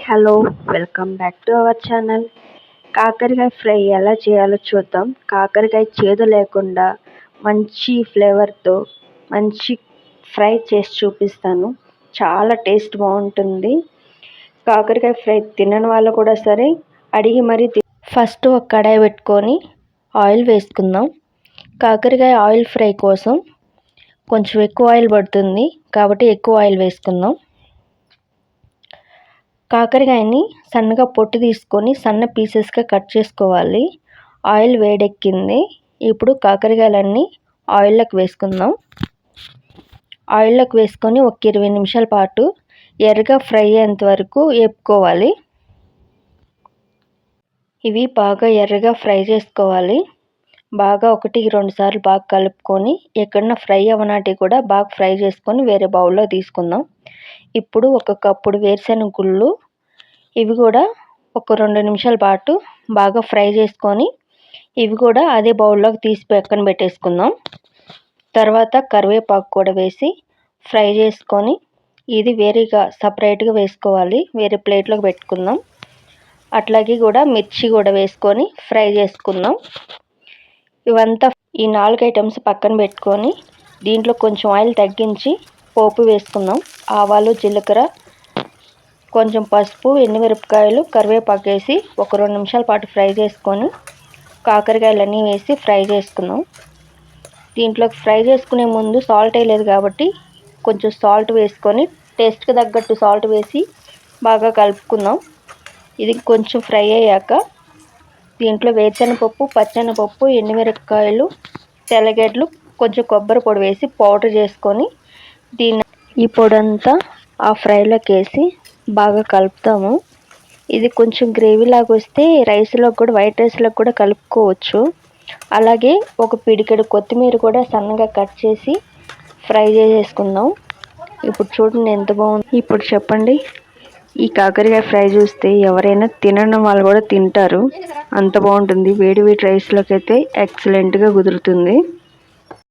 Hello welcome back to our channel కాకరకాయ fry ఎలా చేయాలో చూద్దాం. కాకరకాయ చేదు లేకుండా మంచి ఫ్లేవర్తో మంచి ఫ్రై చేసి చూపిస్తాను. చాలా టేస్ట్ బాగుంటుంది. కాకరకాయ ఫ్రై తినని వాళ్ళు కూడా సరే అడిగి మరీ ఫస్ట్ ఒక కడాయి పెట్టుకొని ఆయిల్ వేసుకుందాం. కాకరకాయ ఆయిల్ ఫ్రై కోసం కొంచెం ఎక్కువ ఆయిల్ పడుతుంది కాబట్టి ఎక్కువ ఆయిల్ వేసుకుందాం. కాకరకాయని సన్నగా పొట్టు తీసుకొని సన్న పీసెస్గా కట్ చేసుకోవాలి. ఆయిల్ వేడెక్కింది. ఇప్పుడు కాకరకాయలన్నీ ఆయిల్లోకి వేసుకుందాం. ఆయిల్లోకి వేసుకొని ఒక ఇరవై నిమిషాల పాటు ఎర్రగా ఫ్రై అయ్యేంత వరకు వేపుకోవాలి. ఇవి బాగా ఎర్రగా ఫ్రై చేసుకోవాలి. బాగా ఒకటి రెండు సార్లు బాగా కలుపుకొని ఎక్కడన్నా ఫ్రై అవ్వనాటి కూడా బాగా ఫ్రై చేసుకొని వేరే బౌల్లో తీసుకుందాం. ఇప్పుడు ఒక కప్పుడు వేరుశెనగ గుళ్ళు ఇవి కూడా ఒక రెండు నిమిషాల పాటు బాగా ఫ్రై చేసుకొని ఇవి కూడా అదే బౌల్లోకి తీసి పక్కన పెట్టేసుకుందాం. తర్వాత కరివేపాకు కూడా వేసి ఫ్రై చేసుకొని ఇది వేరేగా సపరేట్గా వేసుకోవాలి. వేరే ప్లేట్లోకి పెట్టుకుందాం. అట్లాగే కూడా మిర్చి కూడా వేసుకొని ఫ్రై చేసుకుందాం. ఇవంతా ఈ నాలుగు ఐటమ్స్ పక్కన పెట్టుకొని దీంట్లో కొంచెం ఆయిల్ తగ్గించి పోపు వేసుకుందాం. ఆవాలు జీలకర్ర కొంచెం పసుపు ఎండుమిరపకాయలు కరివేపాకు వేసి ఒక రెండు నిమిషాల పాటు ఫ్రై చేసుకొని కాకరకాయలన్నీ వేసి ఫ్రై చేసుకుందాం. దీంట్లోకి ఫ్రై చేసుకునే ముందు సాల్ట్ వేయలేదు కాబట్టి కొంచెం సాల్ట్ వేసుకొని టేస్ట్కి తగ్గట్టు సాల్ట్ వేసి బాగా కలుపుకుందాం. ఇది కొంచెం ఫ్రై అయ్యాక దీంట్లో వేరుశనగపప్పు పచ్చెనపప్పు ఎండుమిరపకాయలు తెల్లగడ్డలు కొంచెం కొబ్బరి పొడి వేసి పౌడర్ చేసుకొని దీన్ని ఈ పొడి అంతా ఆ ఫ్రైలోకి వేసి బాగా కలుపుతాము. ఇది కొంచెం గ్రేవీ లాగా వస్తే రైస్లో కూడా వైట్ రైస్లో కూడా కలుపుకోవచ్చు. అలాగే ఒక పిడికెడు కొత్తిమీర కూడా సన్నగా కట్ చేసి ఫ్రై చేసేసుకుందాం. ఇప్పుడు చూడండి ఎంత బాగుంది. ఇప్పుడు చెప్పండి. ఈ కాకరకాయ ఫ్రై చూస్తే ఎవరైనా తినడం వాళ్ళు కూడా తింటారు. అంత బాగుంటుంది. వేడి వేడి రైస్లోకి అయితే ఎక్సలెంట్గా కుదురుతుంది.